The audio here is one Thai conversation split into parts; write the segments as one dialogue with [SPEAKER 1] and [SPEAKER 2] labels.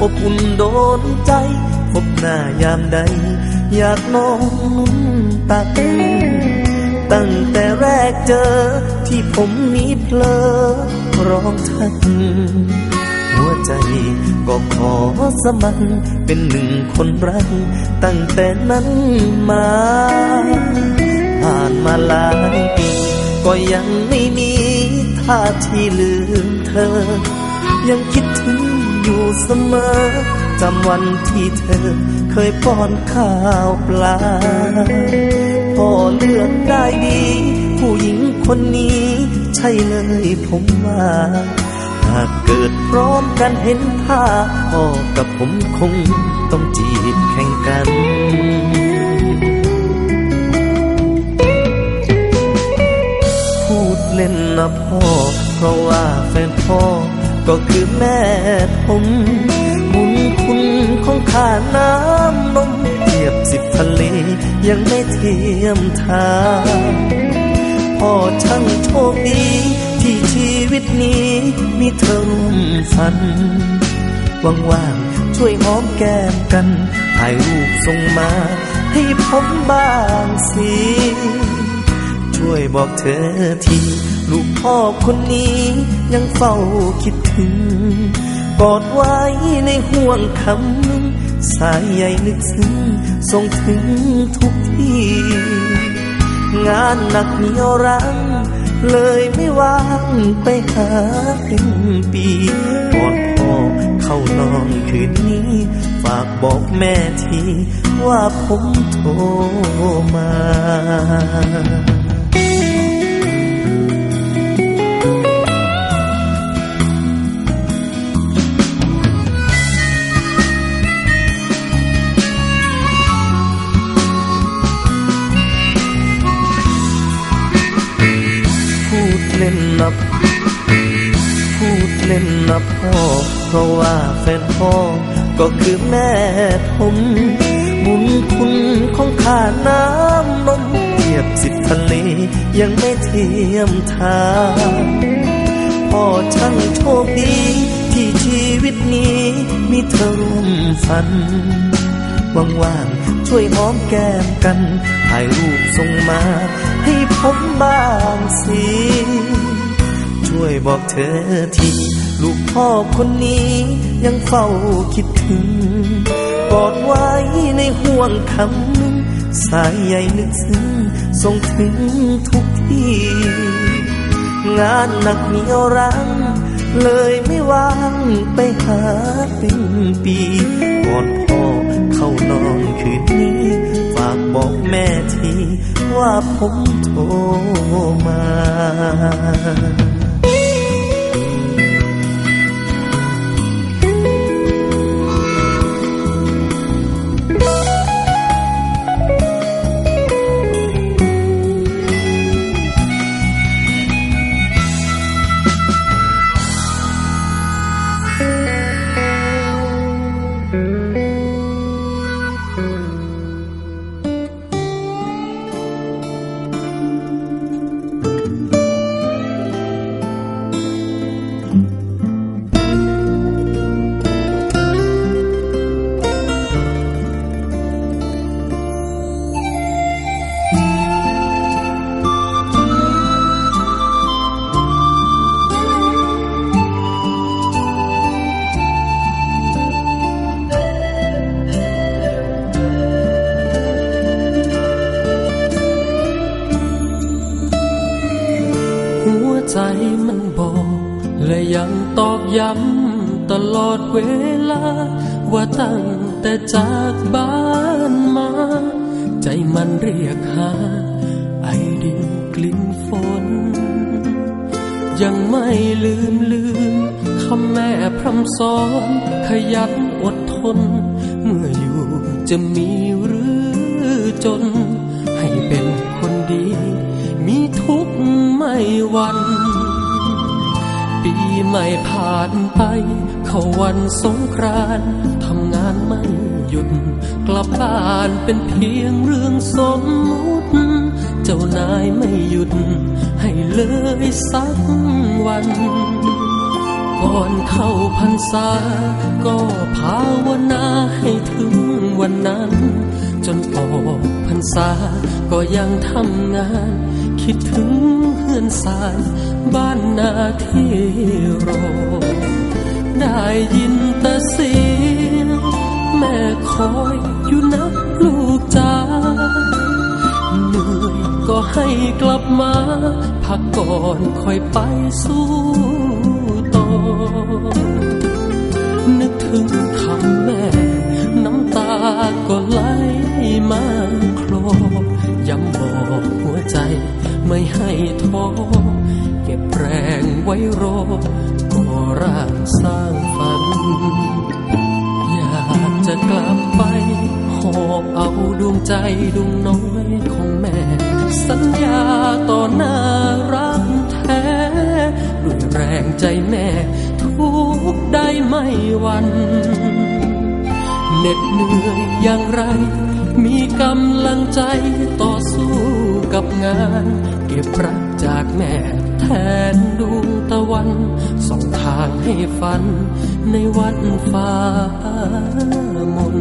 [SPEAKER 1] อบอุ่นโดนใจพบหน้ายามใด อยากนอนนุ่นตัก ตั้งแต่แรกเจอที่ผมนี้เพลอร้องทักหัวใจก็ขอสมัครเป็นหนึ่งคนรัก ตั้งแต่นั้นมา ผ่านมาหลายปีก็ยังไม่มีท่าที่ลืมเธอ ยังคิดถึง อยู่เสมอ จำวันที่เธอเคยป้อนข้าวปลาพ่อเลือกได้ดี ผู้หญิงคนนี้ ใช่เลยผมว่าหากเกิดพร้อมกันเห็นท่าพ่อกับผมคงต้องจีบแข่งกันพูดเล่นนะพ่อ เพราะว่าแฟนพ่อ ก็คือแม่ผมบุญคุณของข้าน้ำนมเทียบสิบทะเลยังไม่เทียมทาพ่อช่างโชคดีที่ชีวิตนี้มีเธอร่วมฝันว่างๆช่วยหอมแก้มกันถ่ายรูปส่งมาให้ผมบ้างสิ ช่วยบอกเธอทีลูกพ่อคนนี้ยังเฝ้าคิดถึงกอดไว้ในห่วงคำสายใยลึกซึ้งส่งถึงทุกที่ งานหนักเหนียวรั้งเลยไม่ว่างไปหาเป็นปีกอดพ่อเข้านอนคืนนี้ ฝากบอกแม่ทีว่าผมโทรมา เพราะว่าแฟนพ่อก็คือแม่ผม บุญคุณของข้าน้ำนมเทียบสิบทะเลยังไม่เทียมทานพ่อช่างโชคดีที่ชีวิตนี้มีเธอร่วมฝันว่างๆช่วยหอมแก้มกัน ถ่ายรูปส่งมา ให้ผมบ้างสิ ช่วยบอกเธอทีลูกพ่อคนนี้ยังเฝ้าคิดถึงกอดไว้ในห่วงคำนึงสายใยลึกซึ้งส่งถึงทุกที่ งานหนักเหนียวรั้งเลยไม่ว่างไปหาเป็นปีกอนพ่อเข้านอนคืนนี้ ฝากบอกแม่ทีว่าผมโทรมา
[SPEAKER 2] ยังไม่ลืมลืมคำแม่พร่ำสอน ขยันอดทน เมื่ออยู่จะมีหรือจน ให้เป็นคนดี มีทุกข์ไม่วัน ปีใหม่ผ่านไป เข้าวันสงกรานต์ทำงานไม่หยุด กลับบ้านเป็นเพียงเรื่องสมมุติใจจ้านายไม่หยุด ให้เลยสักวัน ก่อนเข้าพรรษา ก็ภาวนาให้ถึงวันนั้น จนออกพรรษา ก็ยังทำงาน คิดถึงเพื่อนสายบ้านนาที่รอ ได้ยินแต่เสียงแม่คอยอยู่นะลูกจ้า ให้กลับมา พักก่อนค่อยไปสู้ต่อ นึกถึงคำแม่ น้ำตาก็ไหลมาคลอย้ำบอกหัวใจไม่ให้ท้อเก็บแรงไว้รอก่อร่างสร้างฝัน ดวงใจดวงน้อยของแม่ สัญญาต่อหน้ารักแท้ด้วยแรงใจแม่ ทุกได้ไม่วันเหน็ดเหนื่อยอย่างไร มีกำลังใจต่อสู้กับงาน เก็บรักจากแม่แทนดวงตะวันส่องทางให้ฝันในวันฟ้ามน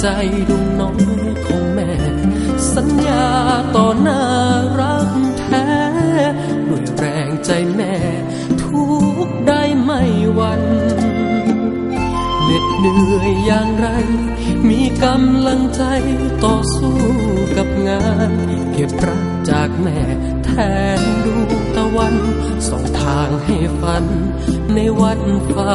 [SPEAKER 2] ใจดวงน้อยของแม่ สัญญาต่อหน้ารักแท้ ด้วยแรงใจแม่ ทุกได้ไม่วันเหน็ดเหนื่อยอย่างไร มีกำลังใจต่อสู้กับงาน เก็บรักจากแม่แทนดวงตะวันส่องทางให้ฝันในวันฟ้า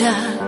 [SPEAKER 3] escuchar.